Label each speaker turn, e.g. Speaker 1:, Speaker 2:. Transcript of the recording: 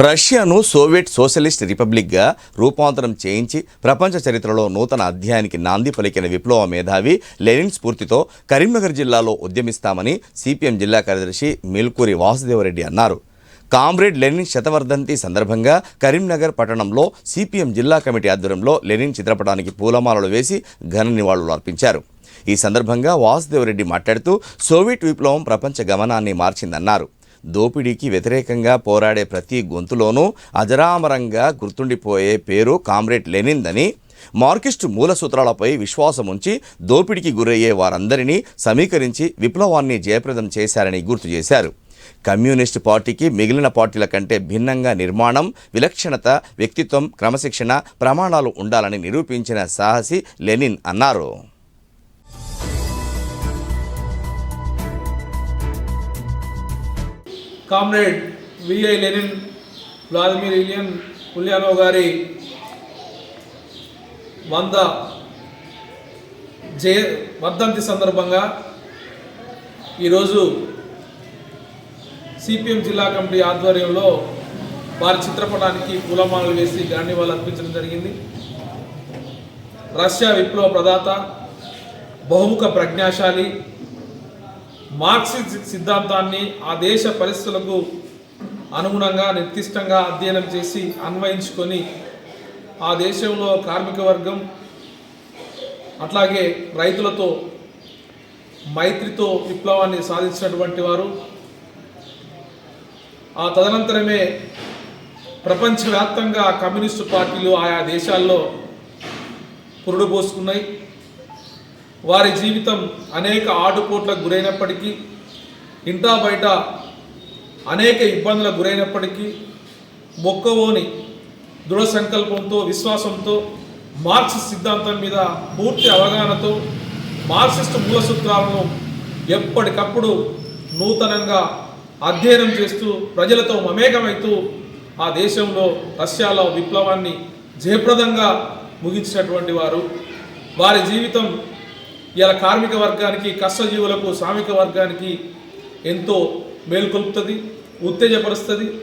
Speaker 1: రష్యాను Soviet socialist రిపబ్లిక్గా రూపాంతరం చేయించి ప్రపంచ చరిత్రలో నూతన అధ్యాయానికి నాంది పలికిన విప్లవ మేధావి లెనిన్ స్ఫూర్తితో కరీంనగర్ జిల్లాలో ఉద్యమిస్తామని సిపిఎం జిల్లా కార్యదర్శి మిల్కూరి వాసుదేవరెడ్డి అన్నారు. కామ్రేడ్ లెనిన్ శతవర్ధంతి సందర్భంగా కరీంనగర్ పట్టణంలో సిపిఎం జిల్లా కమిటీ ఆధ్వర్యంలో లెనిన్ చిత్రపటానికి పూలమాలలు వేసి ఘన నివాళులు అర్పించారు. ఈ సందర్భంగా వాసుదేవరెడ్డి మాట్లాడుతూ సోవియట్ విప్లవం ప్రపంచ గమనాన్ని మార్చిందన్నారు. దోపిడీకి వ్యతిరేకంగా పోరాడే ప్రతి గొంతులోనూ అజరామరంగా గుర్తుండిపోయే పేరు కామ్రేడ్ లెనిందని మార్కిస్టు మూల సూత్రాలపై విశ్వాసం ఉంచి దోపిడీకి గురయ్యే వారందరినీ సమీకరించి విప్లవాన్ని జయప్రదం చేశారని గుర్తు చేశారు. కమ్యూనిస్టు పార్టీకి మిగిలిన పార్టీల కంటే భిన్నంగా నిర్మాణం విలక్షణత వ్యక్తిత్వం క్రమశిక్షణ ప్రమాణాలు ఉండాలని నిరూపించిన సాహసి లెనిన్ అన్నారు.
Speaker 2: Comrade VI Lenin Vladimir Ilyich Ulyanov గారి వంద జయ వర్ధంతి సందర్భంగా ఈరోజు సిపిఎం జిల్లా కమిటీ ఆధ్వర్యంలో వారి చిత్రపటానికి పూలమాలలు వేసి గాంధీవాళ్ళు అర్పించడం జరిగింది. రష్యా విప్లవ ప్రదాత బహుముఖ ప్రజ్ఞాశాలి మార్క్సిస్ట్ సిద్ధాంతాన్ని ఆ దేశ పరిస్థితులకు అనుగుణంగా నిర్దిష్టంగా అధ్యయనం చేసి అన్వయించుకొని ఆ దేశంలో కార్మిక వర్గం అట్లాగే రైతులతో మైత్రితో విప్లవాన్ని సాధించినటువంటి వారు. ఆ తదనంతరమే ప్రపంచవ్యాప్తంగా కమ్యూనిస్టు పార్టీలు ఆయా దేశాల్లో పురుడు పోసుకున్నాయి వారి జీవితం అనేక ఆటుపోట్లకు గురైనప్పటికీ ఇంటా బయట అనేక ఇబ్బందులకు గురైనప్పటికీ మొక్కవోని దృఢ సంకల్పంతో విశ్వాసంతో మార్క్సిస్ట్ సిద్ధాంతం మీద పూర్తి అవగాహనతో మార్క్సిస్ట్ మూలసూత్రాలను ఎప్పటికప్పుడు నూతనంగా అధ్యయనం చేస్తూ ప్రజలతో మమేకమవుతూ ఆ దేశంలో రష్యాలో విప్లవాన్ని జయప్రదంగా ముగించినటువంటి వారు. వారి జీవితం ఇలా కార్మిక వర్గానికి కష్టజీవులకు శ్రామిక వర్గానికి ఎంతో మేలుకొలుపుతుంది ఉత్తేజపరుస్తుంది.